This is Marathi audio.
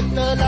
the light.